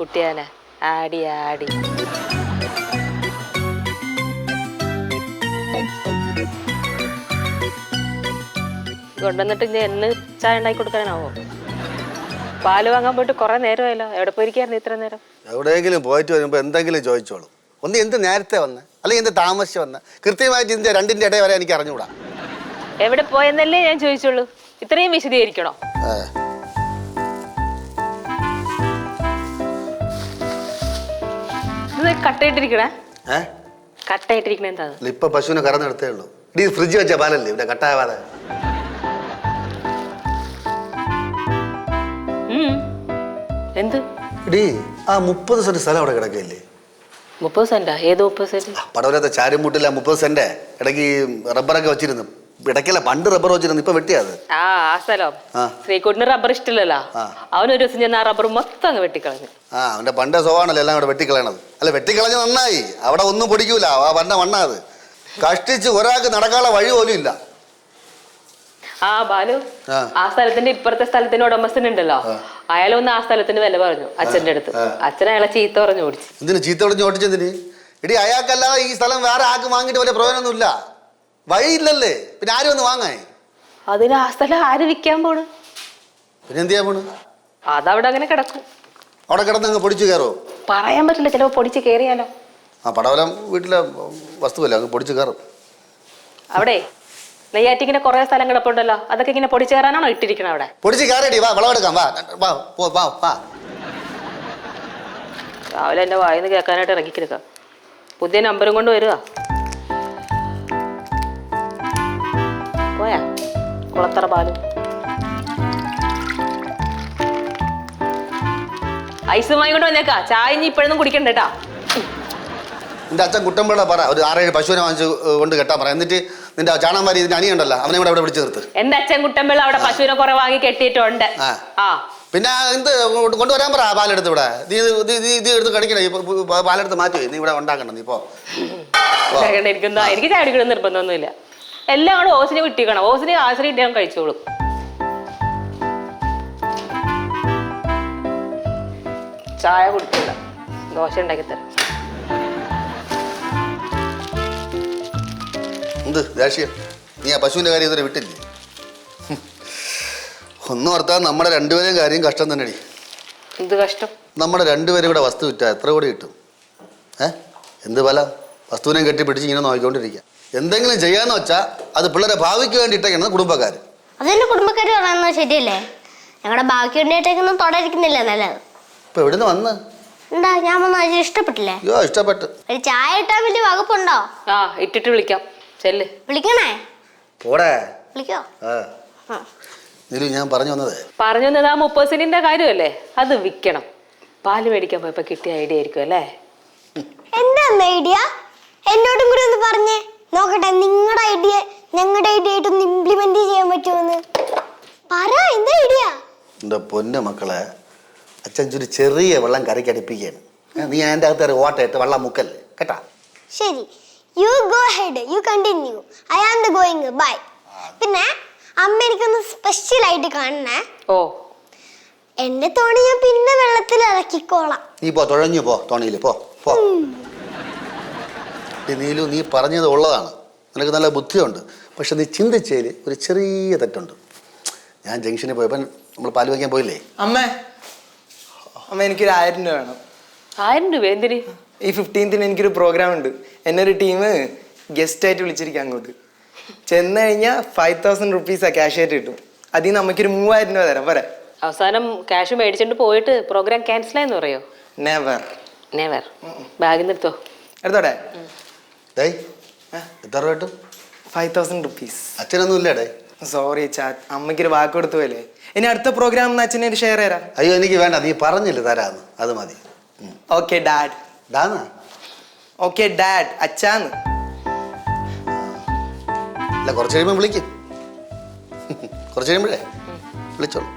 കുട്ടിയാന. ആടി ആടി. കൊണ്ടുവന്നിട്ട് ഇനി എന്ന് ചായ ഉണ്ടാക്കി കൊടുക്കാനാവോ? പാൽ വാങ്ങാൻ പോയിട്ട് കുറെ നേരമായല്ലോ. എവിടെ പോയിരിക്കായിരുന്നു ഇത്ര നേരം? എവിടെയെങ്കിലും പോയിട്ട് വരുമ്പോ എന്തെങ്കിലും ചോദിച്ചോളൂ. ഒന്ന് എന്ത് നേരത്തെ വന്ന്? അല്ലെങ്കിൽ എന്ത് താമസിച്ച് വന്ന്? കൃത്യമായിട്ട് ഇതിന്റെ രണ്ടിന്റെ ഇടയിൽ വരെ എനിക്ക് അറിഞ്ഞുകൂടാ. എവിടെ പോയെന്നല്ലേ ഞാൻ ചോദിച്ചോളൂ ഇത്രയും വിശദീകരിക്കണോ? ഏ. കട്ടയിട്ടിരിക്കണേ. എന്താ ഇപ്പൊ പശുവിനെ കറന്നെടുത്തേ ഉള്ളൂ. ഇടി ഫ്രിഡ്ജ് വെച്ച പാലല്ലേ? ഇവിടെ കട്ടായ പാല ഉം. എന്ത്? ഇടി ആ മുപ്പത് സെന്റ് സ്ഥലം അവിടെ കിടക്കില്ലേ മുപ്പത് സെന്റാ? ഏത് മുപ്പത് സെന്റ്? പടവലത്തെ മുപ്പത് സെന്റ് ഇടയ്ക്ക് ഈ റബ്ബറൊക്കെ വെച്ചിരുന്നു. ഇടയ്ക്കല്ല പണ്ട് റബ്ബർ വെച്ചിരുന്നു. ഇപ്പൊ വെട്ടിയത് ആ ആ സ്ഥലം. ആ. ശ്രീകുട്ടിന് റബ്ബർ ഇഷ്ടമില്ലല്ലോ ആ. അവൻ ഒരു ദിവസം ഞാൻ ആ റബ്ബർ മൊത്തം അങ്ങ് വെട്ടിക്കളഞ്ഞു. ആ അവന്റെ പണ്ടേ സ്വഭാവമാണല്ലോ എല്ലാം കൂടെ വെട്ടിക്കളയണത്. അല്ല വെട്ടിക്കളഞ്ഞ നന്നായി. അവിടെ ഒന്നും പൊടിക്കൂല. ആ പണ്ട മണ്ണാ അത്. കഷ്ടിച്ച് ഒരാൾക്ക് നടക്കാനുള്ള വഴി പോലും ഇല്ല. ആ ബാലു ആ. ആ സ്ഥലത്തിന്റെ ഇപ്പുറത്തെ സ്ഥലത്തിന്റെ ഉടമസ്ഥനുണ്ടല്ലോ അയാളൊന്ന് ആ. സ്ഥലത്തിന് വില പറഞ്ഞു അച്ഛന്റെ അടുത്ത്. അച്ഛൻ അയാളെ ചീത്ത പറഞ്ഞു ഓടിച്ചു. എന്തിന് ചീത്ത വിളിച്ച് ഓടിച്ചെന്തിന്? ഇടി അയാൾക്കല്ലാതെ ഈ സ്ഥലം വേറെ ആൾക്ക് വാങ്ങിയിട്ട് വലിയ പ്രയോജനമൊന്നുമില്ല. വഴിയില്ലല്ലേ? പിന്നെ ആരും ഒന്ന് വാങ്ങാൻ? അതിന് ആ സ്ഥലം ആര് വിൽക്കാൻ പോണ്? പിന്നെ എന്ത് ചെയ്യാൻ പോണ്? അതവിടെ അങ്ങനെ കിടക്കും. അവിടെ കിടന്ന് അങ്ങ് പൊടിച്ചു കയറോ? പറയാൻ പറ്റില്ല ചിലപ്പോ പൊടിച്ച് കയറിയാലോ. ആ പടവലം വീട്ടിലെ വസ്തുവല്ല അങ്ങ് പൊടിച്ചു കയറും. അവിടെ നെയ്യാറ്റിങ്ങനെ കുറെ സ്ഥലം കിടപ്പുണ്ടല്ലോ അതൊക്കെ ഇങ്ങനെ പൊടിച്ചു കയറാനാണോ ഇട്ടിരിക്കണം അവിടെ? പൊടിച്ച് കയറടി വാ വിളവെടുക്കാം വാ വാ പോ വാ വാ. രാവിലെ എന്റെ വായിന്ന് കേൾക്കാനായിട്ട് ഇറങ്ങിക്കിരിക്ക പുതിയ നമ്പറും കൊണ്ട് വരിക കുളത്തറ പാലും. ഐസ് വാങ്ങിക്കൊണ്ട് വന്നേക്കാ. ചായ ഇനി ഇപ്പോഴൊന്നും കുടിക്കണ്ട കേട്ടാ. നിന്റെ അച്ഛൻ കുട്ടമ്പിള്ള പറ. ഒരു ആറേഴ് പശുവിനെ വാങ്ങിച്ച് കൊണ്ട് കെട്ടാൻ പറ. എന്നിട്ട് നിന്റെ ചാണകം വാരി ഇതിന്റെ അനിയുണ്ടല്ലോ അവനെ കൂടെ അവിടെ പിടിച്ചു നിർത്ത്. എന്റെ അച്ഛൻ കുട്ടമ്പിള്ള അവിടെ പശുവിനെ കുറെ വാങ്ങി കെട്ടിയിട്ടുണ്ട്. ആ. പിന്നെ എന്ത് കൊണ്ടുവരാൻ പറ പാലെടുത്ത് ഇവിടെ. നീ ഇത് എടുത്ത് കടിക്കണേ. പാലെടുത്ത് മാറ്റി നീ ഇവിടെ ഉണ്ടാക്കണ്ട നീ ഇപ്പോ എനിക്ക് ചായ കുടിക്കണം നിർബന്ധമൊന്നുമില്ല. എല്ലാം കൂടെ ഓസിന് വിട്ടിക്കണം ഓസിന് ആശ്രയം ഇട്ട് കഴിച്ചോളും. ചായ കുടിക്കില്ല ദോശ ഉണ്ടാക്കി തരാം. എന്ത്? നീ ആ പശുവിന്റെ കാര്യം ഇതുവരെ വിട്ടില്ല. ഒന്നും ഓർത്താൽ നമ്മുടെ രണ്ടുപേരെയും കാര്യം കഷ്ടം തന്നെടി. എന്ത് കഷ്ടം? നമ്മുടെ രണ്ടുപേരും കൂടെ വസ്തു വിറ്റാ. എത്ര കൂടി കിട്ടും? ഏ? എന്ത് പല വസ്തുവിനെയും കെട്ടിപ്പിടിച്ച് ഇങ്ങനെ നോക്കിക്കൊണ്ടിരിക്കുക എന്തെങ്കിലും ചെയ്യാന്ന് വെച്ചാൽ അത് പിള്ളേരെ ഭാവിക്ക് വേണ്ടിയിട്ടൊക്കെയാണ് കുടുംബക്കാർ അതെന്റെ കുടുംബക്കാർ പറയുന്നത് ശരിയല്ലേ? ഞങ്ങളുടെ ബാക്കി വേണ്ടിയിട്ടേക്കൊന്നും തുടരിക്കുന്നില്ല നല്ലത്. ഇപ്പൊ എവിടുന്ന് വന്ന്? എന്താ ഞാൻ വന്ന അതിൽ ഇഷ്ടപ്പെട്ടില്ലേ? അയ്യോ ഇഷ്ടപ്പെട്ട്. ഒരു ചായ ഇട്ടാൻ വലിയ വകുപ്പുണ്ടോ? ആ ഇട്ടിട്ട് വിളിക്കാം. ചെല്ല്. വിളിക്കണേ? പോടേ. വിളിക്കോ? ആ. ആ. നീലു ഞാൻ പറഞ്ഞു വന്നത്. പറഞ്ഞു വന്നത് ആ മുപ്പത് സെന്റിന്റെ കാര്യമല്ലേ? അത് വിൽക്കണം. പാൽ മേടിക്കാൻ പോയപ്പോ കിട്ടിയ ഐഡിയ ആയിരിക്കും അല്ലേ? എന്താ ഐഡിയ? എന്നോടും കൂടി ഒന്ന് പറഞ്ഞേ. നോക്കട്ടെ നിങ്ങളുടെ ഐഡിയ ഞങ്ങളുടെ ഐഡിയ ആയിട്ടൊന്ന് ഇംപ്ലിമെന്റ് ചെയ്യാൻ പറ്റുമെന്ന്? പറ എന്താ ഐഡിയ എന്താ പൊന്നു മക്കളെ അച്ഛൻ ചുരി ചെറിയ വെള്ളം കറിക്ക് ഏ, നീ അതിന്റെ അകത്ത് ഒരു ഓട്ടയിട്ട് വെള്ളം മുക്കല്ലേ? കേട്ടാ? ശരി. You go head you continue I am the going bye പിന്നെ അമ്മ എനിക്കൊന്ന് സ്പെഷ്യൽ ആയിട്ട് കാണണേ. ഓ. എന്റെ തോണി ഞാൻ പിന്നെ വെള്ളത്തിൽ ഇറക്കിക്കോളാം നീ പോ തുഴഞ്ഞു പോ തോണിയിൽ പോ പോ. ഈ നീലു നീ പറഞ്ഞത് ഉള്ളതാണ്. നിനക്ക് നല്ല ബുദ്ധിയുണ്ട്. പക്ഷെ നീ ചിന്തിച്ചതിൽ ഒരു ചെറിയ തെറ്റുണ്ട്. ഞാൻ ജംഗ്ഷനിൽ പോയപ്പോൾ നമ്മൾ പാൽ വയ്ക്കാൻ പോയില്ലേ? അമ്മേ അമ്മ എനിക്കൊരു ആയിരം രൂപ വേണം. ആയിരം രൂപ? എന്തിന്? ഈ ഫിഫ്റ്റീൻത്തിന് എനിക്കൊരു പ്രോഗ്രാം ഉണ്ട്. എന്നെ ഒരു ടീം ഗസ്റ്റ് ആയിട്ട് വിളിച്ചിരിക്കാം അങ്ങോട്ട്. ചെന്ന് കഴിഞ്ഞാൽ ഫൈവ് തൗസൻഡ് റുപ്പീസാണ് ക്യാഷ് ആയിട്ട് കിട്ടും. അതിൽ നിന്ന് നമുക്കൊരു മൂവായിരം രൂപ തരാം. പോരെ. അവസാനം ക്യാഷ് മേടിച്ചിട്ട് പോയിട്ട് പ്രോഗ്രാം ക്യാൻസൽ ആയെന്ന് പറയോ? നെവർ നെവർ ബാഗിൽ നിർത്തോ എടുത്തോടെ? ഡേയ് എത്ര രൂപ കിട്ടും? ഫൈവ് തൗസൻഡ് റുപ്പീസ് അച്ഛനൊന്നും ഇല്ലേടേ സോറി ചാ അമ്മയ്ക്കൊരു വാക്ക് കൊടുത്തു പോലെ ഇനി അടുത്ത പ്രോഗ്രാം അച്ഛനെ ഒരു ഷെയർ തരാം. അയ്യോ എനിക്ക് വേണ്ട നീ പറഞ്ഞില്ല തരാന്ന് അത് മതി. ഓക്കെ ഡാഡ് ഡാന്നാ? ഓക്കെ ഡാഡ് അച്ഛാന്ന്. അല്ല കുറച്ച് കഴിയുമ്പോൾ വിളിക്കും. കുറച്ച് കഴിയുമ്പോഴേ വിളിച്ചോളൂ.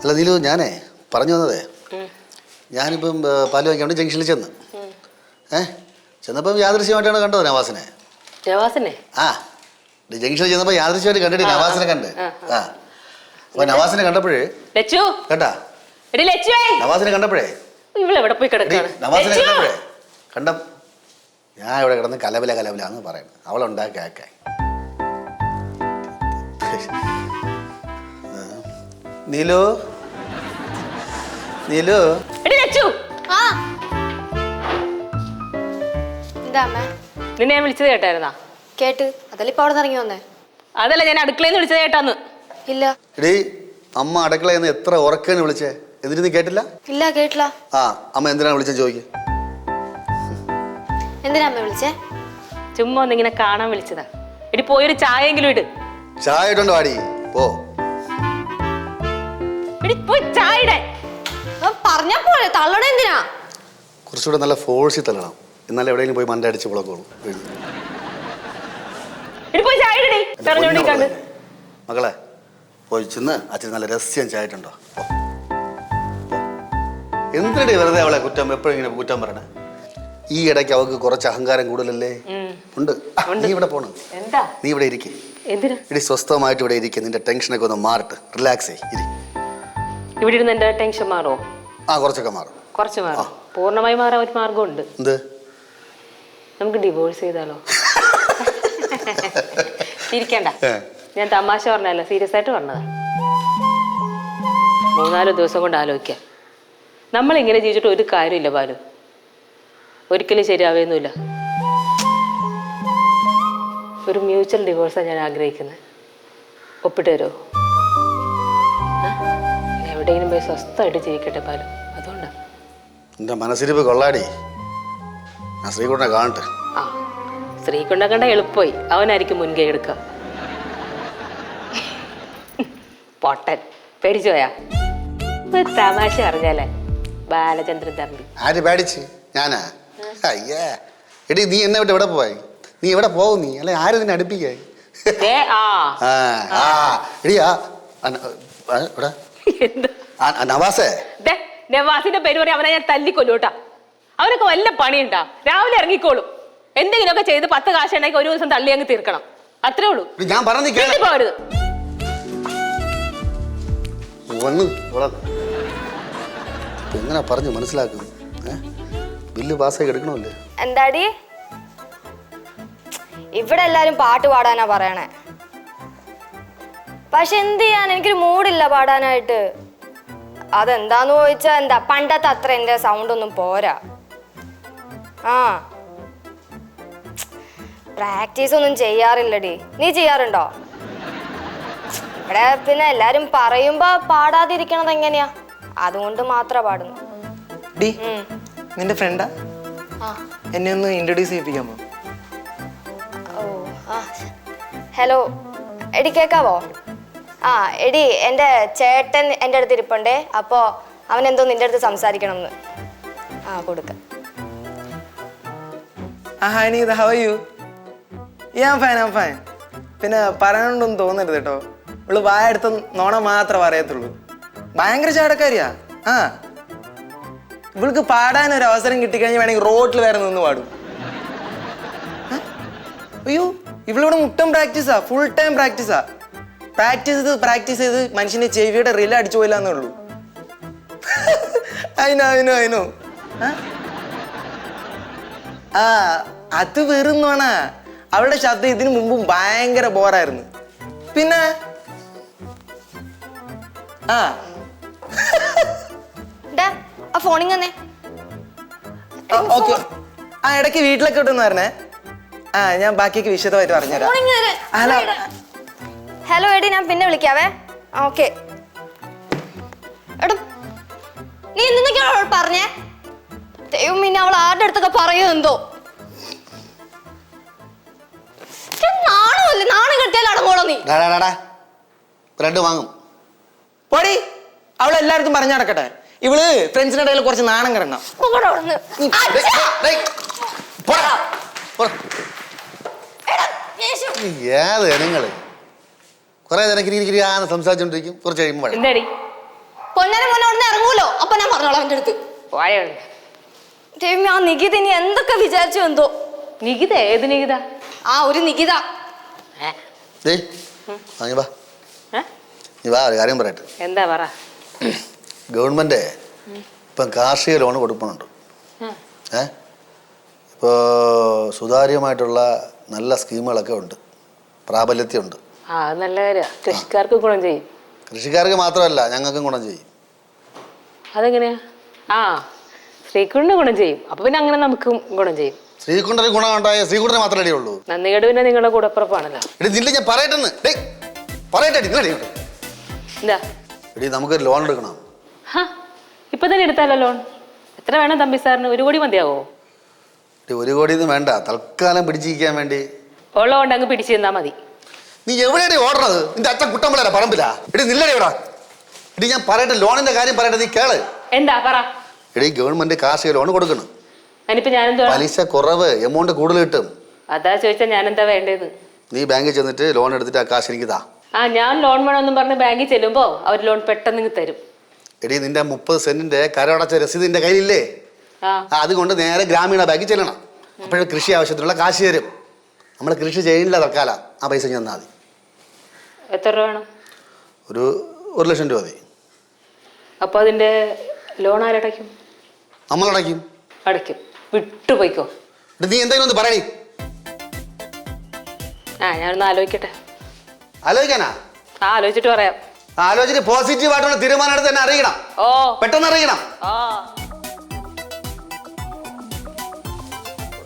അല്ല നീലു ഞാനേ പറഞ്ഞു വന്നതേ. ഞാനിപ്പം പാൽ വാങ്ങിക്കാണ്ട് ജംഗ്ഷനിൽ ചെന്ന്. ഏ? ചെന്നപ്പം യാദൃശ്യമായിട്ടാണ് കണ്ടത് നവാസിനെ. നവാസിനെ? ആ ജംഗ്ഷനിൽ ചെന്നപ്പോൾ യാദൃശ്യമായിട്ട് കണ്ടിട്ട് നവാസിനെ കണ്ട്. ആ, അപ്പൊ അപ്പോൾ നവാസിനെ കണ്ടപ്പോഴേ ലച്ചു? കേട്ടാ? എടി ലച്ചുവേ നവാസിനെ കണ്ടപ്പോഴേ ഇവളെവിടെ പോയി കിടക്കാണ്? നവാസിനെ കണ്ടപ്പോഴേ കണ്ട ഞാൻ ഇവിടെ കിടന്ന് കലവില കലവില എന്ന് പറയുന്നത് അവളുണ്ടാക്കി ആക്കാൻ നീലു? നീലു? എടി ലച്ചു! ആ. എന്താ അമ്മ? നിന്നെ ഞാൻ വിളിച്ചത് കേട്ടായിരുന്നാ? കേട്ട്. അതല്ല ഇപ്പൊ അവിടെ ഇറങ്ങി വന്നേ? അതല്ല ഞാൻ അടുക്കളയിൽ നിന്ന് വിളിച്ചത് കേട്ടാന്ന്. ഇല്ല. എടീ അമ്മ അടുക്കളയിൽ നിന്ന് എത്ര ഉറക്കേന്ന് വിളിച്ചേ? എന്നിട്ട് നീ കേട്ടില്ല? ഇല്ല കേട്ടില്ല. ആ അമ്മ എന്തിനാണ് വിളിച്ചത് ചോദിക്കുക എന്തിനാ അമ്മ വിളിച്ചേ? ചുമ്മാ ഒന്നിങ്ങനെ കാണാൻ വിളിച്ചതാ. എടി പോയൊരു ചായയെങ്കിലും ഇട്. ചായ ഇട്ടുണ്ട് വാടി. പോ. എടി പോയി ചായ ഇടാൻ പറഞ്ഞ പോലെ തള്ളണ എന്തിനാ? കുറച്ചുകൂടെ നല്ല ഫോഴ്സിൽ തല്ലണം. എന്നാലും എവിടെയെങ്കിലും പോയി മണ്ട അടിച്ച് തെരഞ്ഞോണ്ടിരിക്കാണ്ട് മകളെ. പോയി ചെന്ന് അച്ഛൻ നല്ല രഹസ്യം ചായട്ടുണ്ടോ എന്തിനടി വെറുതെ അവളെ കുറ്റം എപ്പോഴും ഇങ്ങനെ കുറ്റം പറയണേ? ഈ ഇടയ്ക്ക് അവൾക്ക് കുറച്ച് അഹങ്കാരം കൂടുതലല്ലേ? ഉണ്ട്. നീ ഇവിടെ പോണം. നീ ഇവിടെ ഇരിക്കേ. ഇടി സ്വസ്ഥമായിട്ട് ഇവിടെ ഇരിക്കും. നിന്റെ ടെൻഷനൊക്കെ ഒന്ന് മാറട്ടെ. റിലാക്സ് ആയി. ഇരി. ഇവിടെ ഇരുന്ന് എന്റെ ടെൻഷൻ മാറുമോ ആ കുറച്ചൊക്കെ മാറും. കുറച്ച് മാറും. പൂർണമായി മാറാൻ ഒരു മാർഗമുണ്ട് എന്ത്? നമുക്ക് ഡിവോഴ്സ് ചെയ്താലോ? ചിരിക്കണ്ട. ഞാൻ തമാശ പറഞ്ഞല്ല സീരിയസ് ആയിട്ട് പറഞ്ഞതാ. മൂന്നാൽ ദിവസം കൊണ്ട് ആലോചിക്കാം. നമ്മൾ ഇങ്ങനെ ജീവിച്ചിട്ട് ഒരു കാര്യമില്ല ബാലു. ഒരിക്കലും ശരിയാവുന്നില്ല ഒരു മ്യൂച്വൽ ഡിവോഴ്സാണ് ഞാൻ ആഗ്രഹിക്കുന്നത് ഒപ്പിട്ട് തരുമോ എവിടെയെങ്കിലും പോയി സ്വസ്ഥമായിട്ട് ജീവിക്കട്ടെ ബാലു. അതുകൊണ്ടാണ് നിന്റെ മനസ്സിരിപ്പ് കൊള്ളാടി. ഞാൻ ശ്രീകുട്ടനെ കാണട്ടെ. ആ സ്ത്രീക്കുണ്ട കണ്ട എളുപ്പമായി. അവനായിരിക്കും മുൻകൈ എടുക്കുക പൊട്ടൻ. പേടിച്ചു പോയാ? ഒരു തമാശ അറിഞ്ഞാലേ ബാലചന്ദ്രൻ തമ്പി. ആര് പേടിച്ച്? ഞാനാ? അയ്യേ. എടി നീ എന്നെ വിട്ട് എവിടെ പോയി നീ എവിടെ പോകും നീ? അല്ലെ ആര് നിന്നെ അടുപ്പിക്കായി? ആ. ആ ആ. എടി ആ അന- ആ, എവിടെ? എന്താ? ആ, ആ, നവാസേ. ദേ, നവാസിന്റെ പേര് പറയാൻ അവനെ ഞാൻ തല്ലിക്കൊല്ലൂട്ടാ അവനൊക്കെ വല്ല പണിയുണ്ടാ? രാവിലെ ഇറങ്ങിക്കോളും. എന്തെങ്കിലുമൊക്കെ ചെയ്ത് പത്ത് കാശ് ഉണ്ടെങ്കിൽ ഒരു ദിവസം തള്ളി അങ്ങ് തീർക്കണം. അത്രേ ഉള്ളൂ. ഞാൻ പറഞ്ഞു എങ്ങനെ പറഞ്ഞു മനസ്സിലാക്കും? ബില്ല് പാസ്സാക്കി എടുക്കണമല്ലേ? എന്താടി? ഇവിടെ എല്ലാരും പാട്ട് പാടാനാ പറയണേ. പക്ഷെ എന്ത് ചെയ്യാൻ? എനിക്കൊരു മൂഡില്ല പാടാനായിട്ട്. അതെന്താന്ന് ചോദിച്ചാ എന്താ? പണ്ടത്തെ അത്ര എന്റെ സൗണ്ട് ഒന്നും പോരാ. ആ. പ്രാക്ടീസ് ഒന്നും ചെയ്യാറില്ലടി. നീ ചെയ്യാറുണ്ടോ? ഇവിടെ പിന്നെ എല്ലാരും പറയുമ്പോ പാടാതിരിക്കണത് എങ്ങനെയാ? അതുകൊണ്ട് മാത്രം പാടുന്നു ഡി നിന്റെ ഫ്രണ്ടാ? എന്നെ ഒന്ന് ഇൻട്രൊഡ്യൂസ് ചെയ്യിപ്പിക്കാമോ? ഹലോ എടി കേക്കാവോ? ആ എടി എന്റെ ചേട്ടൻ എന്റെ അടുത്ത് ഇരിപ്പുണ്ടേ. അപ്പോൾ അവൻ എന്തോ നിന്റെ അടുത്ത് സംസാരിക്കണം എന്ന് ആ കൊടുക്കാം. ആ ഹായ് നീ ഹൗ യു ഞാൻ ഫൈൻ ആം ഫൈൻ പിന്നെ പറയാനുണ്ടെന്ന് തോന്നരുത് കേട്ടോ ഇവൾ വായ എടുത്ത് നോണ മാത്രം പറയത്തുള്ളൂ. ഭയങ്കര ചാടക്കാരിയാ. ആ. ഇവൾക്ക് പാടാൻ ഒരു അവസരം കിട്ടിക്കഴിഞ്ഞാൽ വേണമെങ്കിൽ റോട്ടിൽ വരെ നിന്ന് പാടും? അയ്യോ ഇവളിവിടെ മുട്ടം പ്രാക്ടീസാ. ഫുൾ ടൈം പ്രാക്ടീസാ. പ്രാക്ടീസ് ചെയ്ത് പ്രാക്ടീസ് ചെയ്ത് മനുഷ്യന്റെ ചെവിയുടെ റില അടിച്ചു പോയില്ലെന്നേ ഉള്ളൂ. അതിനോ അതിനോ അതിനോ ആ. അത് വെറും നോണ അവളുടെ ശബ്ദം ഇതിനു മുമ്പും ഭയങ്കര ബോറായിരുന്നു. പിന്നെ? ആ. Phoning okay. ആ ഇടയ്ക്ക് വീട്ടിലൊക്കെ ഇട്ടെന്ന് പറഞ്ഞേ ആ ഞാൻ ബാക്കിയൊക്കെ വിശദമായിട്ട് പറഞ്ഞുതരാം. ഹലോ. ഹലോ എടി ഞാൻ പിന്നെ വിളിക്കാവേ. ഓക്കെ. എടാ നീ എന്തൊക്കെയാണ് പറഞ്ഞേ? ദൈവം പിന്നെ അവൾ ആരുടെ അടുത്തൊക്കെ പറയോ നീ. ബ്രെഡ് വാങ്ങും. പൊടി. അവൾ പറഞ്ഞു നടക്കട്ടെ. ഇവൾ ഫ്രണ്ട്സിന്റെ ഇടയിൽ കുറച്ച് നാണം കിടണം ഏത് ഇനങ്ങൾ കുറെ നേരം കിരി കിരി ആന്ന് സംസാരിച്ചോണ്ടിരിക്കും. കുറച്ച് കഴിയുമ്പോൾ വഴക്ക്. പൊന്നാനും മോനെ അവിടുന്ന് ഇറങ്ങൂലോ അപ്പൊ ഞാൻ പറഞ്ഞോളാം അടുത്ത്. രമ്യ ആ നികിത ഇനി എന്തൊക്കെ വിചാരിച്ചു എന്തോ. നികിത? ഏത് നികിത? ആ ഒരു നികിത? ആ, നീ വാ. നീ വാ ഒരു കാര്യം പറയട്ടെ. എന്താ പറ? ഗവൺമെന്റ് ഇപ്പം കാർഷിക ലോൺ കൊടുക്കുന്നുണ്ട്. ഏ? ഇപ്പോൾ സുതാര്യമായിട്ടുള്ള നല്ല സ്കീമുകളൊക്കെ ഉണ്ട്. പ്രാബല്യത്തിയുണ്ട്. ആ അത് നല്ല കൃഷിക്കാർക്ക് ഗുണം ചെയ്യും. കൃഷിക്കാർക്ക് മാത്രമല്ല ഞങ്ങൾക്കും ഗുണം ചെയ്യും. അതെങ്ങനെയാ? ആ ശ്രീകുണ്ടിന് ഗുണം ചെയ്യും. അപ്പൊ പിന്നെ അങ്ങനെ നമുക്കും ഗുണം ചെയ്യും. ശ്രീകുണ്ടന് ഗുണം ഉണ്ടായ ശ്രീകുണ്ടന് മാത്രമേ അടിയുള്ളൂ. നന്ദികേട് പിന്നെ നിങ്ങളുടെ കൂടപ്പുറപ്പാണല്ലോ. എടി നില്ല ഞാൻ പറയട്ടെന്ന്. ഡേയ് പറയട്ടെ നിങ്ങളടി. എന്താ? എടി നമുക്കൊരു ലോൺ എടുക്കണം. ഹാ ഇപ്പൊ തന്നെ എടുത്താലോ ലോൺ എത്ര വേണം തമ്പി സാറിന്? ഒരു കോടി മതിയാവോ? എടി ഒരു കോടി ഒന്നും വേണ്ട. തൽക്കാലം പിടിച്ചിരിക്കാൻ വേണ്ടി. ഉള്ളതുകൊണ്ട് അങ്ങ് പിടിച്ചു തന്നാ മതി. നീ എവിടെയാണ് ഓടണത്? നിന്റെ അച്ഛൻ കുട്ടമ്പളല്ല പറമ്പില്ല എടി നില്ലടി ഇവിടെ എടി ഞാൻ പറയട്ടെ ലോണിന്റെ കാര്യം പറയട്ടെ നീ കേൾ. എന്താ പറ. എടി ഗവൺമെന്റ് കാർഷിക ലോൺ കൊടുക്കണം. ഞാനെന്തോ പലിശ കുറവ് എമൗണ്ട് കൂടുതൽ കിട്ടും. അതാ ചോദിച്ചാ എന്താ വേണ്ടത്? നീ ബാങ്കിൽ ചെന്നിട്ട് ലോൺ എടുത്തിട്ട് ആ കാശ് എനിക്ക് താ. ആ ഞാൻ ലോൺ വേണമെന്നും പറഞ്ഞ് ബാങ്കിൽ ചെല്ലുമ്പോ അവർ ലോൺ പെട്ടെന്ന് തരും. എടി നിന്റെ മുപ്പത് സെന്റിന്റെ കരടച്ച രസീത് നിന്റെ കയ്യിലില്ലേ? ആ, അതുകൊണ്ട് നേരെ ഗ്രാമീണ ബാങ്കിൽ ചെല്ലണം. അപ്പോഴും കൃഷി ആവശ്യത്തിനുള്ള കാശ് തരും. നമ്മൾ കൃഷി ചെയ്യുന്നില്ല തൽക്കാലം. ആ പൈസ ഞാൻ തന്നാൽ മതി. എത്ര രൂപ വേണം? ഒരു ഒരു ലക്ഷം രൂപ മതി. അപ്പോൾ അതിന്റെ ലോൺ ആരടയ്ക്കും? നമ്മളടയ്ക്കും. അടയ്ക്കും. വിട്ടുപോയിക്കോ. നീ എന്തെങ്കിലും ഒന്ന് പറയണേ ആ ഞാനൊന്ന് ആലോചിക്കട്ടെ. ആലോചിക്കാനാ? ആ ആലോചിച്ചിട്ട് പറയാം. ആലോചിച്ച് പോസിറ്റീവ് ആയിട്ടുള്ള തീരുമാനം എടുത്ത് തന്നെ അറിയിക്കണം. ഓ. പെട്ടെന്ന് അറിയിക്കണം. ആ.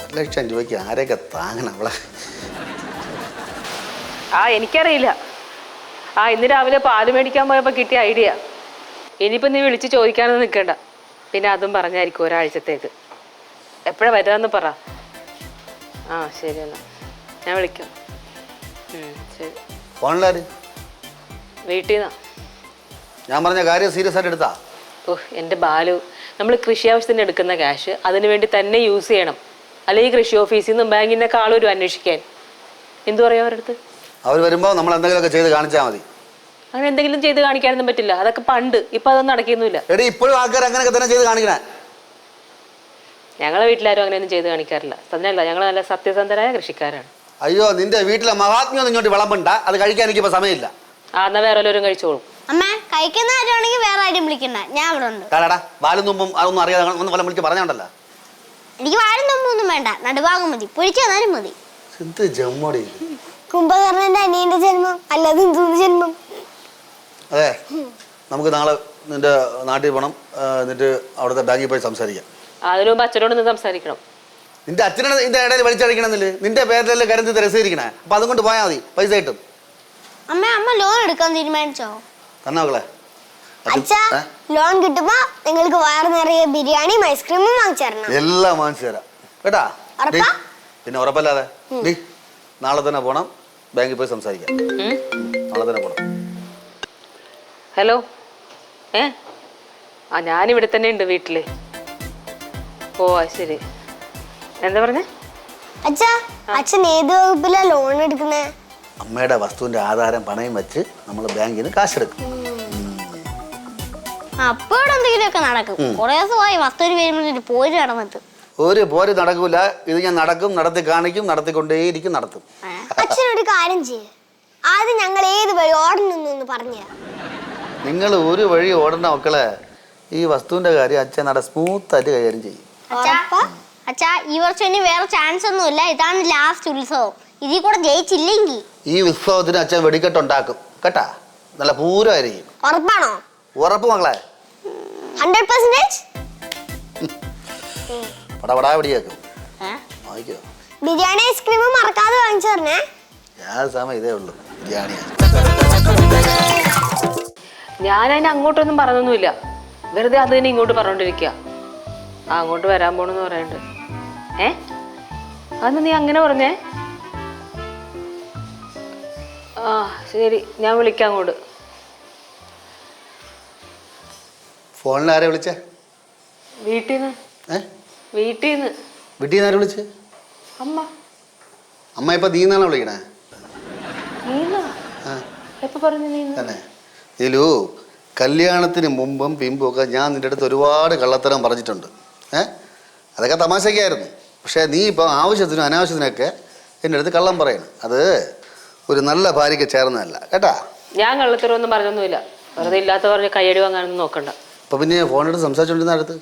ഒരു ലക്ഷം രൂപയ്ക്ക് ആരെയൊക്കെ താങ്ങണം അവളെ? ആ എനിക്കറിയില്ല. ആ ഇന്ന് രാവിലെ പാൽ മേടിക്കാൻ പോയപ്പോൾ കിട്ടിയ ഐഡിയ. ഇനിയിപ്പോൾ നീ വിളിച്ച് ചോദിക്കാനൊന്നും നിൽക്കണ്ട പിന്നെ അതും പറഞ്ഞായിരിക്കും ഒരാഴ്ചത്തേക്ക്. എപ്പോഴാണ് വരാന്ന് പറ. ആ ശരി എന്നാ. ഞാൻ വിളിക്കാം. ഉം, ശരി. ഫോണിലാര്? വീട്ടിൽ നിന്നാ ഞാൻ പറഞ്ഞ കാര്യം സീരിയസ് ആയിട്ട് എടുത്താ? ഓ എന്റെ ബാലു. നമ്മൾ കൃഷി ആവശ്യത്തിന് എടുക്കുന്ന ക്യാഷ് അതിന് വേണ്ടി തന്നെ യൂസ് ചെയ്യണം. അല്ലെങ്കിൽ കൃഷി ഓഫീസിൽ നിന്നും ബാങ്കിന്റെ ആളൊരു അന്വേഷിക്കാൻ. എന്തു പറയാം അവരടുത്ത് അവർ വരുമ്പോൾ നമ്മൾ എന്തെങ്കിലുമൊക്കെ ചെയ്ത് കാണിച്ചാൽ മതി. അങ്ങനെ എന്തെങ്കിലും ചെയ്ത് കാണിക്കാനൊന്നും പറ്റില്ല. അതൊക്കെ പണ്ട്. ഇപ്പം അതൊന്നും നടക്കുന്നില്ല എടി ഇപ്പോഴും ആൾക്കാർ അങ്ങനെയൊക്കെ തന്നെ ചെയ്ത് കാണിക്കണേ. ഞങ്ങളെ വീട്ടിലാരും അങ്ങനെയൊന്നും ചെയ്ത് കാണിക്കാറില്ല. തന്നെയല്ല ഞങ്ങൾ നല്ല സത്യസന്ധരായ കൃഷിക്കാരാണ്. അയ്യോ നിന്റെ വീട്ടിലെ മഹാത്മ്യൊന്നും ഇങ്ങോട്ട് വിളമ്പണ്ട. അത് കഴിക്കാൻ എനിക്ക് സമയമില്ല. ആ എന്നാ വേറെ ഒരു കഴിച്ചോളും. അമ്മ കഴിക്കുന്ന ആരാണെങ്കിൽ വേറെ ആരും വിളിക്കണ്ട. ഞാൻ ഇവിടെ ഉണ്ട്. കാടാടാ ബാലും തുമ്പും അതൊന്നും അറിയാതെ അങ്ങനെ ഒന്ന് വല്ലം വിളിച്ച് പറഞ്ഞോണ്ടല്ലോ. എനിക്ക് വാഴും തുമ്പൊന്നും വേണ്ട. നടുഭാഗം മതി. പൊഴിച്ചു തന്നാലും മതി. എന്ത് ജമ്മോടി കുംഭകർണന്റെ അനിയന്റെ ജന്മം അല്ലാതെ എന്തൊന്ന് ജന്മം. അതെ നമുക്ക് നാളെ നിന്റെ നാട്ടിൽ പോകണം എന്നിട്ട് അവിടുത്തെ ബാങ്കിൽ പോയി സംസാരിക്കാം. അതിനു മുമ്പ് നിന്ന് സംസാരിക്കണം. നിന്റെ അച്ഛനെ ഇതിന്റെ ഇടയിൽ വലിച്ചടിക്കണമെന്നില്ല. നിന്റെ പേരിലല്ലേ കരുതി രസീകരിക്കണേ അപ്പൊ അതുകൊണ്ട് പോയാൽ മതി. പൈസ കിട്ടും. അമ്മ അമ്മ ലോൺ എടുക്കാൻ തീരുമാനിച്ചോ? തന്നോക്കളെ അച്ഛാ ലോൺ കിട്ടുമ്പോ നിങ്ങൾക്ക് വയറ് നിറയെ ബിരിയാണിയും ഐസ്ക്രീമും വാങ്ങിച്ചു തരണം. എല്ലാം വാങ്ങിച്ചു തരാം. കേട്ടാ? ഉറപ്പാ? പിന്നെ ഉറപ്പല്ലാതെ. നാളെ തന്നെ പോണം. ബാങ്കിൽ പോയി സംസാരിക്കാം. ഉം? നാളെ തന്നെ പോണം. ഹലോ. ഏ? ആ ഞാനിവിടെ തന്നെ ഉണ്ട് വീട്ടിൽ ഓ അത് ശരി. എന്താ പറഞ്ഞേ? അച്ഛാ അച്ഛൻ ഏത് വകുപ്പിലാ ലോൺ എടുക്കുന്നേ? അമ്മയുടെ വസ്തുവിന്റെ ആധാരം പണയം വെച്ച് നമ്മൾ ബാങ്കിൽ നിന്ന് കാശെടുക്കും അപ്പൊ ഇവിടെ എന്തെങ്കിലുമൊക്കെ നടക്കും. കുറെ ദിവസമായി വസ്തു വരുമ്പോൾ പോര് നടന്നിട്ട്. ഒരു പോര് നടക്കൂല. ഇത് ഞാൻ നടക്കും നടത്തി കാണിക്കും നടത്തിക്കൊണ്ടേയിരിക്കും നടത്തും. അച്ഛനൊരു കാര്യം ചെയ്യ്. ആദ്യം ഞങ്ങൾ ഏത് വഴി ഓടണമെന്നൊന്ന് പറഞ്ഞു നിങ്ങൾ ഒരു വഴി ഓടണ്ട മക്കളെ ഈ വസ്തുവിന്റെ കാര്യം അച്ഛൻ നട സ്മൂത്ത് സ്മൂത്തായിട്ട് കൈകാര്യം ചെയ്യും. അച്ഛാ ഈ വർഷം ഇനി വേറെ ചാൻസ് ഒന്നുമില്ല. ഇതാണ് ലാസ്റ്റ് ഉത്സവം. ഇതിൽ കൂടെ ജയിച്ചില്ലെങ്കിൽ. ഈ ഉത്സവത്തിന് അച്ഛൻ വെടിക്കെട്ടുണ്ടാക്കും. കേട്ടാ? നല്ല പൂരമായിരിക്കും. ഉറപ്പാണോ? ഉറപ്പ് മക്കളെ. ഹൺഡ്രഡ് പെർസെന്റേജ് പടപടാ വെടിയേക്കും. വാങ്ങിക്കോ. ബിരിയാണി ഐസ്ക്രീം മറക്കാതെ വാങ്ങിച്ചു തരണേ. ഞാൻ സമയം ഇതേ ഉള്ളൂ. ബിരിയാണിയാണ് ഞാൻ അതിന് അങ്ങോട്ടൊന്നും പറഞ്ഞൊന്നുമില്ല. വെറുതെ അത് തന്നെ ഇങ്ങോട്ട് പറഞ്ഞോണ്ടിരിക്കുക ആ അങ്ങോട്ട് വരാൻ പോണെന്ന് പറയണ്ട്. ഏ? അന്ന് നീ അങ്ങനെ പറഞ്ഞേ? ആ ശരി ഞാൻ വിളിക്കാം അങ്ങോട്ട്. ഫോണിൽ ആരെ വിളിച്ചേ? വീട്ടിൽ നിന്ന് ഏ? വീട്ടിൽ നിന്ന് വീട്ടിൽ നിന്ന് ആരെ വിളിച്ചേ? അമ്മ. അമ്മ ഇപ്പൊ നീ എന്നാണോ വിളിക്കണേ? തന്നെ. ഇതിലു കല്യാണത്തിന് മുമ്പും പിമ്പും ഒക്കെ ഞാൻ നിന്റെ അടുത്ത് ഒരുപാട് കള്ളത്തരം പറഞ്ഞിട്ടുണ്ട്. ഏ? അതൊക്കെ തമാശയ്ക്കായിരുന്നു. പക്ഷേ നീ ഇപ്പോൾ ആവശ്യത്തിനും അനാവശ്യത്തിനൊക്കെ എന്റെ അടുത്ത് കള്ളം പറയണം. അത് ഒരു നല്ല ഭാര്യയ്ക്ക് ചേർന്നതല്ല. കേട്ടാ? ഞാൻ കള്ളത്തരമൊന്നും പറഞ്ഞൊന്നുമില്ല. വെറുതെ ഇല്ലാത്ത പറഞ്ഞ് കയ്യടി വാങ്ങാനൊന്നും നോക്കണ്ട. അപ്പൊ പിന്നെ ഫോണെടുത്ത് സംസാരിച്ചോണ്ടിരുന്ന അടുത്ത്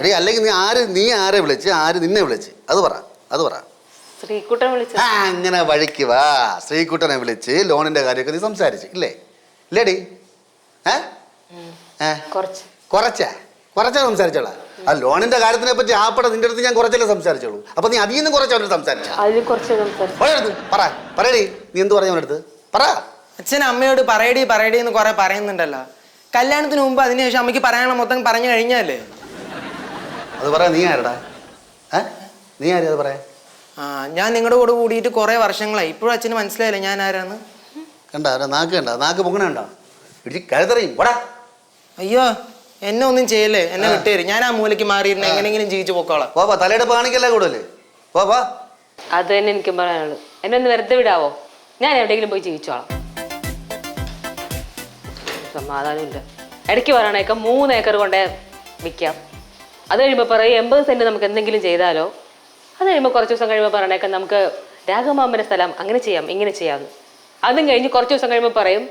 എടീ അല്ലെങ്കിൽ നീ ആര് നീ ആരെ വിളിച്ച് ആര് നിന്നെ വിളിച്ച്? അത് പറ അത് പറ. ശ്രീകുട്ടൻ വിളിച്ചു ആ അങ്ങനെ വഴിക്ക് വാ. ശ്രീകുട്ടനെ വിളിച്ച് ലോണിന്റെ കാര്യമൊക്കെ നീ സംസാരിച്ച് ഇല്ലേ? ഇല്ലേടി? ഏ? ഏ? കുറച്ച്. കുറച്ചാ? കുറച്ചാ സംസാരിച്ചോളാം. ആ ലോണിന്റെ കാര്യത്തിനെ പറ്റി ആപ്പടെ നിന്റെ അടുത്ത് ഞാൻ കുറച്ചല്ലേ സംസാരിച്ചോളൂ. അപ്പൊ നീ അതിൽ നിന്ന് കുറച്ച് സംസാരിച്ച? അതിൽ കുറച്ച് സംസാരിച്ചു. അവളടുത്ത് പറ പറയടി. നീ എന്ത് പറഞ്ഞു അവനടുത്ത് പറ. അച്ഛൻ അമ്മയോട് പറയടി പറയടി എന്ന് കുറെ പറയുന്നുണ്ടല്ലോ. കല്യാണത്തിന് മുമ്പ് അതിനുശേഷം അമ്മയ്ക്ക് പറയാനുള്ള മൊത്തം പറഞ്ഞു കഴിഞ്ഞാലേ അത് പറയാ നീ ആരടാ? ഏ? നീ ആരും അത് പറയാ? ആ ഞാൻ നിങ്ങളുടെ കൂടെ കൂടിയിട്ട് കുറെ വർഷങ്ങളായി. ഇപ്പോഴും അച്ഛന് മനസ്സിലായില്ല ഞാൻ ആരാന്ന്? കണ്ട നാക്ക് കണ്ട? നാക്ക് പൊങ്ങണ കണ്ടാ? ഇടിച്ച് കഴുതറിയും. പോടാ അയ്യോ. എന്നെ ഒന്നും ചെയ്യല്ലേ? എന്നെ വിട്ടേര്. ഞാൻ ആ മൂലയ്ക്ക് മാറിയിരുന്ന എങ്ങനെയെങ്കിലും ജീവിച്ചു പോക്കോളാം. പോ പോ തലയുടെ കാണിക്കല്ലേ കൂടുതൽ? അത് തന്നെ എനിക്കും പറയാനുള്ളത്. എന്നെ ഒന്ന് വെറുതെ വിടാവോ? ഞാൻ എവിടെയെങ്കിലും പോയി ജീവിച്ചോളാം. സമാധാനമില്ല. ഇടയ്ക്ക് പറയണേക്ക മൂന്ന് ഏക്കർ കൊണ്ടേ വിൽക്കാം. അത് കഴിയുമ്പോൾ പറയും എൺപത് സെന്റ് നമുക്ക് എന്തെങ്കിലും ചെയ്താലോ? അത് കഴിയുമ്പോൾ കുറച്ച് ദിവസം കഴിയുമ്പോൾ പറയണേക്ക നമുക്ക് രാഘമാമ്പന്റെ സ്ഥലം അങ്ങനെ ചെയ്യാം ഇങ്ങനെ ചെയ്യാമെന്ന് അതും കഴിഞ്ഞ് കുറച്ച് ദിവസം കഴിയുമ്പോൾ പറയും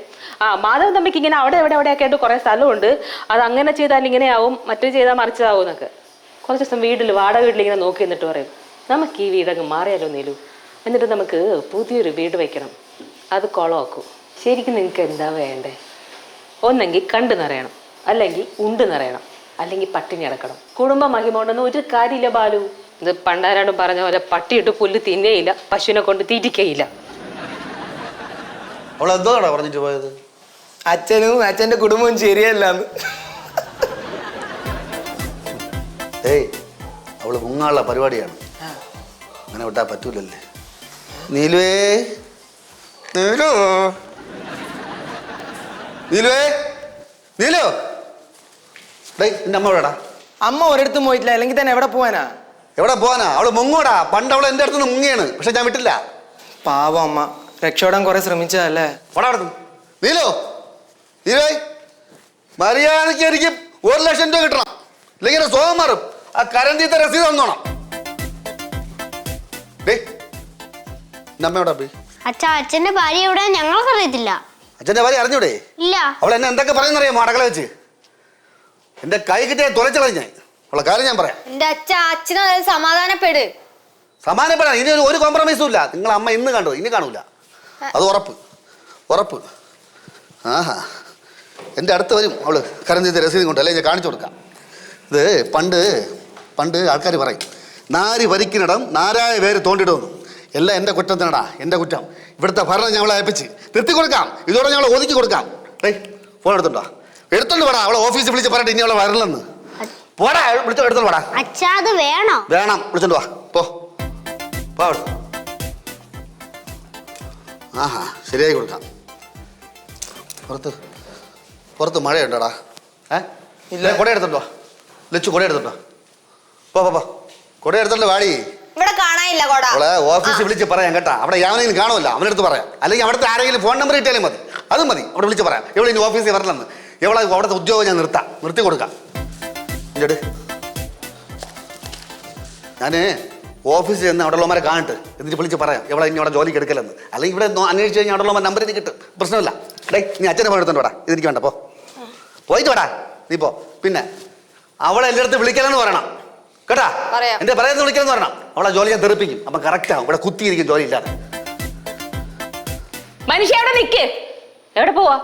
ആ മാധവൻ തമ്മിക്ക് ഇങ്ങനെ അവിടെ എവിടെ എവിടെയൊക്കെ ആയിട്ട് കുറേ സ്ഥലമുണ്ട്. അത് അങ്ങനെ ചെയ്താൽ ഇങ്ങനെയാവും മറ്റേ ചെയ്താൽ മറിച്ചതാവും എന്നൊക്കെ. കുറച്ച് ദിവസം വീട്ടിൽ വാടക വീട്ടിൽ ഇങ്ങനെ നോക്കി നിന്നിട്ട് പറയും നമുക്ക് ഈ വീടങ്ങ് മാറിയാലോ നീലു? എന്നിട്ട് നമുക്ക് പുതിയൊരു വീട് വയ്ക്കണം അത് കുളമാക്കും. ശരിക്കും നിങ്ങൾക്ക് എന്താ വേണ്ടേ? ഒന്നെങ്കിൽ കണ്ടു നിറയണം. അല്ലെങ്കിൽ ഉണ്ട് നിറയണം. അല്ലെങ്കിൽ പട്ടിണി അടക്കണം കുടുംബ മഹിമ ഉണ്ടെന്ന് ഒരു കാര്യമില്ല ബാലു. ഇത് പണ്ടാരാണ്ടും പറഞ്ഞ പോലെ പട്ടിയിട്ട് പുല്ല് തിന്നേയില്ല പശുവിനെ കൊണ്ട് തീറ്റിക്കയില്ല. അവൾ എന്തോടാ പറഞ്ഞിട്ട് പോയത്? അച്ഛനും അച്ഛന്റെ കുടുംബവും ശരിയല്ല ഏയ് അവൾ മുങ്ങാനുള്ള പരിപാടിയാണ്. അങ്ങനെ വിട്ടാ പറ്റൂലല്ലേ? നീലുവേ നീലു. നീലുവേ നീലു. നിന്റെ അമ്മ എവിടെടാ? അമ്മ ഒരിടത്തും പോയിട്ടില്ല. അല്ലെങ്കിൽ തന്നെ എവിടെ പോവാനാ? എവിടെ പോവാനാ? അവൾ മുങ്ങൂടാ പണ്ട് അവൾ എന്റെ അടുത്ത് നിന്ന് മുങ്ങിയാണ്. പക്ഷെ ഞാൻ വിട്ടില്ല. പാവം അമ്മ. രക്ഷപ്പെടാൻ കുറെ ശ്രമിച്ചതല്ലേ പോടാ നീലോ നീലു നീലുവേ മര്യാദയ്ക്ക് എനിക്ക് ഒരു ലക്ഷം രൂപ കിട്ടണം. അല്ലെങ്കിൽ സ്വഭാവം മാറും. ആ കരന്തീത്തെ രസീത് തന്നോണം. സമാധാനപ്പെടാ പോയി? അച്ഛാ അച്ഛന്റെ ഭാര്യ എവിടെ? ഞങ്ങൾക്കറിയത്തില്ല. അച്ഛന്റെ ഭാര്യ അറിഞ്ഞൂടെ? ഇല്ല. അവൾ എന്നെ എന്തൊക്കെ പറയുന്നറിയാമോ അടക്കള വെച്ച്? എന്റെ കൈ കിട്ടിയ തുലച്ചളഞ്ഞ ഞാൻ. അവളെ കാര്യം ഞാൻ പറയാം. എന്റെ അച്ഛ അച്ഛനത് സമാധാനപ്പെട്. സമാനപ്പെടാൻ ഇനി ഒരു- ഒരു കോംപ്രമൈസും ഇല്ല. നിങ്ങൾ അമ്മ ഇന്ന് കണ്ടു? ഇനി കാണൂല. അത് ഉറപ്പ്. ഉറപ്പ്. ആഹാ. എന്റെ അടുത്ത് വരും അവൾ. കരഞ്ഞത് രസീതും കൊണ്ട്. അല്ലെങ്കിൽ ഞാൻ കാണിച്ചു കൊടുക്കാം. ഇത് പണ്ട് പണ്ട് ആൾക്കാർ പറയും നാരി ഭരിക്കുന്നിടം നാരായ പേര് തോണ്ടിടുന്നു. എല്ലാം എന്റെ കുറ്റം തന്നെടാ എന്റെ കുറ്റം. ഇവിടുത്തെ ഭരണം ഞങ്ങളെ അയപ്പിച്ച് നിർത്തി കൊടുക്കാം. ഇതോടെ ഞങ്ങളെ ഒതുക്കി കൊടുക്കാം. ഏയ് ഫോൺ എടുത്തുണ്ടോ എടുത്തോണ്ട് പോടാ അവളെ ഓഫീസിൽ വിളിച്ച് പറഞ്ഞിട്ട് ഇനി അവളെ വരലെന്ന് പോടാ വിളിച്ചോ എടുത്തോണ്ട് പോടാ അച്ഛാ അത് വേണോ? വേണം. വിളിച്ചോണ്ട് വാ. പോ. പോ. ആഹാ ശരിയായി കൊടുക്കാം. പുറത്ത് പുറത്ത് മഴയുണ്ടോടാ. ഏ? ഇല്ല. കുട എടുത്തോണ്ടോ ലച്ചു കുട എടുത്തോണ്ടോ പോ പോ പോ. കുട എടുത്തോണ്ട് വാടി. ഇവിടെ കാണാനില്ല കോട. അവളെ ഓഫീസിൽ വിളിച്ച് പറയാം കേട്ടാ. അവിടെ യാവനെയും കാണുമല്ലോ അവനടുത്ത് പറയാം. അല്ലെങ്കിൽ അവിടുത്തെ ആരെങ്കിലും ഫോൺ നമ്പർ കിട്ടിയാലും മതി. അതും മതി. അവിടെ വിളിച്ച് പറയാം. എവിടെ ഇനി ഓഫീസിൽ വരണമെന്ന്. എവിടെ അവിടുത്തെ ഉദ്യോഗം ഞാൻ നിർത്താം. നിർത്തി കൊടുക്കാം. ഞാൻ ഓഫീസിൽ ചെന്ന് അവിടെ കാണിട്ട്. കാണട്ടെ എന്നിട്ട് വിളിച്ച് പറയാം എവിടെ ഇനി അവിടെ ജോലിക്ക് എടുക്കലെന്ന്? അല്ലെങ്കിൽ ഇവിടെ അന്വേഷിച്ച് കഴിഞ്ഞാൽ അവിടെ ഉള്ളവന്മാർ നമ്പർ എനിക്ക് കിട്ടും. പ്രശ്നമില്ല. ഡേ നീ അച്ഛനെ പോയി എടുത്തോണ്ട് വേടാ. ഇതെനിക്ക് വേണ്ട പോ. പോയിട്ട് വേടാ. നീ പോ. പിന്നെ അവളെ എന്റെ അടുത്ത് വിളിക്കലെന്ന് പറയണം. കേട്ടാ. എന്റെ പറയുന്നത് വിളിക്കലെന്ന് പറയണം. അവളെ ജോലി ഞാൻ തെറിപ്പിക്കും. അപ്പം കറക്റ്റ് ആവും. ഇവിടെ കുത്തിയിരിക്കും ജോലി ഇല്ലാതെ മനുഷ്യ എവിടെ നിൽക്ക് എവിടെ പോവാ?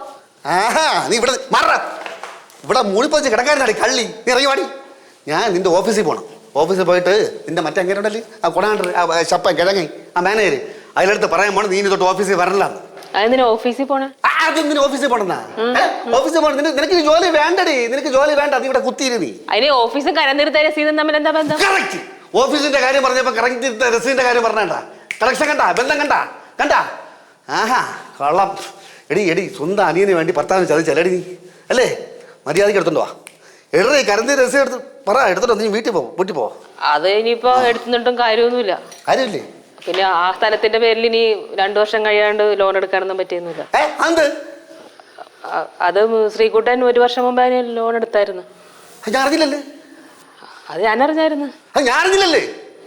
ആഹാ നീ ഇവിടെ മാറ. ഇവിടെ മൂളിപ്പൊച്ച് കിടക്കാരനാടി കള്ളി. നീ ഇറങ്ങി വാടി ഞാൻ നിന്റെ ഓഫീസിൽ പോകണം ഓഫീസിൽ പോയിട്ട് നിന്റെ മറ്റേ അങ്ങനെ ഉണ്ടല്ലേ? ആ കൊടാണ്ടർ ആ ശപ്പ കിഴങ്ങി ആ മാനേജർ അതിലെടുത്ത് പറയാൻ പോണം നീ ഇനി തൊട്ട് ഓഫീസിൽ വരണ്ട. അതെന്തിനാ ഓഫീസിൽ പോണേ? ഓഫീസിൽ പോണെന്നാ? ഓഫീസിൽ പോകണം നിനക്ക് ജോലി വേണ്ടടി. നിനക്ക് ജോലി വേണ്ട. നീ ഇവിടെ കുത്തിയിരു നീ. അതിന് ഓഫീസും കരന്തിരുത്ത രസീതും തമ്മിൽ എന്താ ബന്ധം? കറക്റ്റ് ഓഫീസിന്റെ കാര്യം പറഞ്ഞപ്പോ കറക്റ്റ് രസീന്റെ കാര്യം പറഞ്ഞേണ്ട? കളക്ഷൻ കണ്ട? ബന്ധം കണ്ട? കണ്ട? ആഹാ കള്ളം. എടി എടി സ്വന്തം അനിയന് വേണ്ടി ഭർത്താവിന് ചതിച്ചല്ലേടി നീ? അല്ലേ? മര്യാദയ്ക്ക് എടുത്തോണ്ട് വാ. എടേ കരന്തി രസീത് എടുത്ത് പറ എടുത്തിട്ട് നീ വീട്ടിൽ പോ വീട്ടിൽ പോ. അത് ഇനിയിപ്പോ എടുത്തിട്ടും കാര്യമൊന്നുമില്ല. കാര്യമില്ലേ? പിന്നെ ആ സ്ഥലത്തിന്റെ പേരിൽ ഇനി രണ്ടു വർഷം കഴിയാണ്ട് ലോൺ എടുക്കാനൊന്നും പറ്റിയൊന്നുമില്ല. ഏ എന്ത് അ- അത് ശ്രീകുട്ടൻ ഒരു വർഷം മുമ്പ് അതിന് ലോൺ എടുത്തായിരുന്നു. അത് ഞാൻ അറിഞ്ഞില്ലല്ലേ അത് ഞാൻ അറിഞ്ഞായിരുന്നു അത് ഞാൻ അറിഞ്ഞില്ലല്ലേ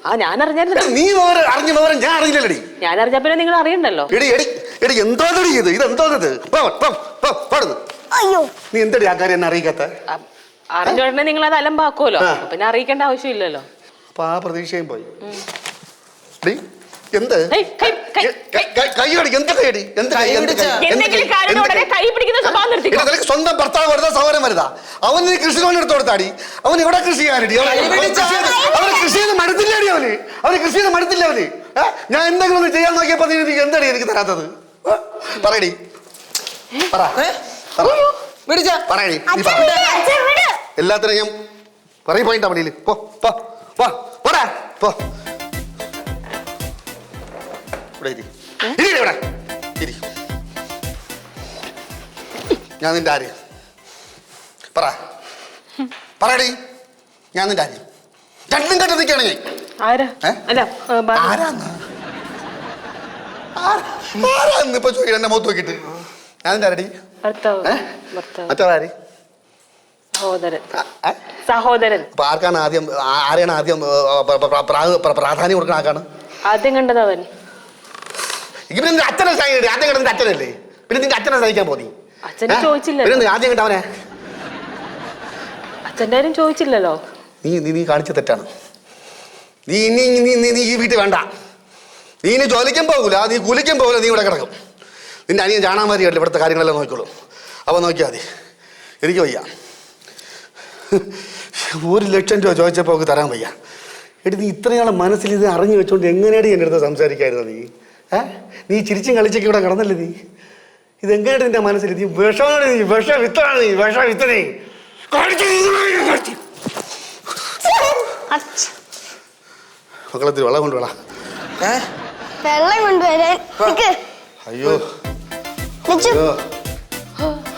ആ ഞാൻ അറിഞ്ഞായിരുന്നു എടി, നീ വിവരം അറിഞ്ഞ വിവരം ഞാൻ അറിഞ്ഞില്ലടി ഞാൻ അറിഞ്ഞ പിന്നെ നിങ്ങൾ അറിയണ്ടല്ലോ. എടി എടി എടി എന്തോന്നടി ഇത്? ഇത് എന്തോന്നത് പാടുന്നു. അയ്യോ. നീ എന്തടി ആ കാര്യം എന്നെ അറിയിക്കാത്ത? അ- അറിഞ്ഞോടനെ നിങ്ങൾ അത് അലമ്പാക്കുമല്ലോ. പിന്നെ അറിയിക്കേണ്ട ആവശ്യമില്ലല്ലോ. അപ്പൊ ആ പ്രതീക്ഷയും പോയി. എടി എന്ത്? ഹേയ്, കൈ, കൈ, കൈ- കൈ- കൈയടി എന്ത് കൈയടി എന്ത് നിനക്ക് സ്വന്തം ഭർത്താവ് വരുന്ന സൗകര്യം വരുതാ അവൻ നീ കൃഷി ലോൺ എടുത്തു കൊടുത്താടി. അവൻ ഇവിടെ കൃഷി ചെയ്യാനടി. അവൻ കൈ പിടിച്ചാ- അവന് കൃഷി ചെയ്ത് മടുത്തില്ലടി അവന്? അവന് കൃഷി ചെയ്ത് മടുത്തില്ല അവന്. ഞാൻ എന്തെങ്കിലും ഒന്ന് ചെയ്യാൻ നോക്കിയപ്പോ നീ എനിക്ക് എന്തടി എനിക്ക് തരാത്തത്? പറയടി. പറ. ഏ? പറ. പിടിച്ച. പറയടി. എല്ലാത്തിനും ഞാൻ പറയും പോയിട്ടാ പണിയിൽ പോ പോ പോ പോടാ പോ. ഇവിടെ ഇരി. ഇരി ഇവിടെ. ഇരി. ഞാൻ നിന്റെ ആര്യ. പറ. പറയടി ഞാൻ നിന്റെ ആര്യ. രണ്ടും കെട്ട് നിൽക്കുകയാണ് ഞാൻ. ആരാ? ഏ? അല്ല ആ, ബാ- ആരാന്ന്? ആരാ- ആരാന്ന് ഇപ്പൊ ചോദിക്കണം? എന്നെ മുഖത്ത് നോക്കിയിട്ട്. ഞാൻ നിന്റെ ആരടി? ഭർത്താവ് ഏ? ഭർത്താവ്. മറ്റൊരാര് സഹോദരൻ? സഹോദരൻ. അപ്പൊ ആർക്കാണ് ആദ്യം ആരെയാണ് ആദ്യം പ്രാധാന്യം കൊടുക്കുന്ന ആർക്കാണ് ആദ്യം കണ്ടത് അവൻ. പിന്നെ നിന്റെ അച്ഛനെ സഹിക്കണ്ടേ ആദ്യം കണ്ടത് നിന്റെ അച്ഛനല്ലേ? പിന്നെ നിന്റെ അച്ഛനെ സഹിക്കാൻ പോയി അച്ഛനെ ചോദിച്ചില്ലല്ലോ. പിന്നെ നീ ആദ്യം കണ്ടവനെ അച്ഛന്റെ ആരും ചോദിച്ചില്ലല്ലോ. നീ നീ നീ കാണിച്ച തെറ്റാണ്. നീ ഇനി നീ നീ നീ ഈ വീട്ടിൽ വേണ്ട. നീ ഇനി ജോലിക്കും പോകൂല. നീ കൂലിക്കും പോകൂല. നീ ഇവിടെ കിടക്കും. നിന്റെ അനിയൻ ചാണാമാരി കണ്ടില്ല ഇവിടുത്തെ കാര്യങ്ങളെല്ലാം നോക്കിക്കോളൂ. അപ്പോൾ നോക്കിയാൽ മതി. എനിക്ക് വയ്യ. ഒരു ലക്ഷം രൂപ ചോദിച്ചപ്പോൾ അവൾക്ക് തരാൻ വയ്യ. എടി നീ ഇത്രയാളെ മനസ്സിൽ ഇത് അറിഞ്ഞു വെച്ചോണ്ട് എങ്ങനെയാണ് എന്റെ അടുത്ത് സംസാരിക്കായിരുന്നു നീ? ഏ? നീ ചിരിച്ചും കളിച്ചൊക്കെ ഇവിടെ കിടന്നല്ലേ നീ? ഇതെങ്ങനെയാണ് നിന്റെ മനസ്സിൽ? നീ വിഷമാണ് നീ വിഷ വിത്താണ് നീ. വിഷ വിത്തനേ മക്കളത്തിൽ വെള്ളം കൊണ്ടുവേള വെള്ളം കൊണ്ടുവരാൻ. അയ്യോ. അയ്യോ.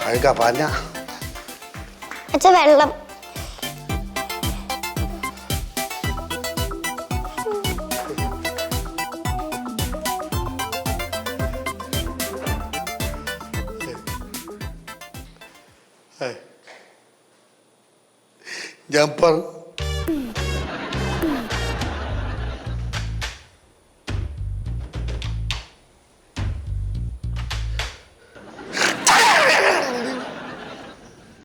അഴുക്കാ പാഞ്ഞ. വെള്ളം. പറ